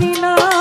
জানি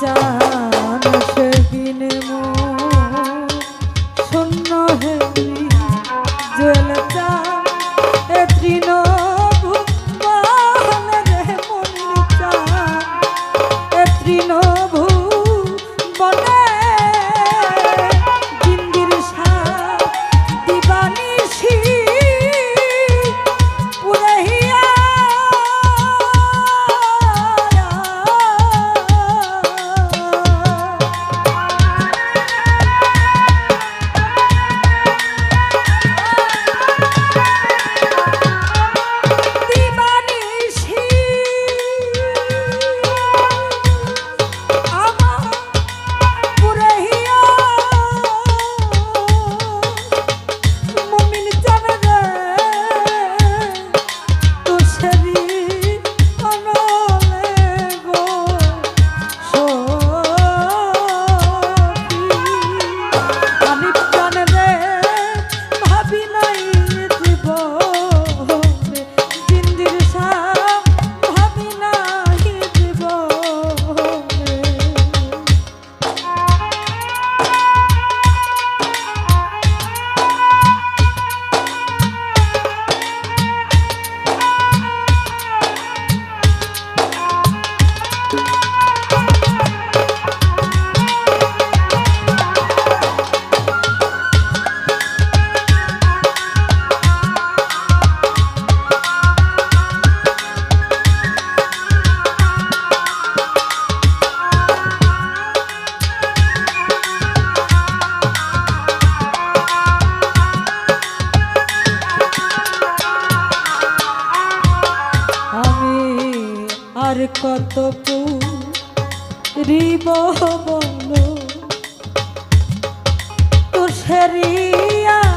এ কত রিব বলো তোর সেরিয়া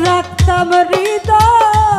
রাখতাম হৃদয়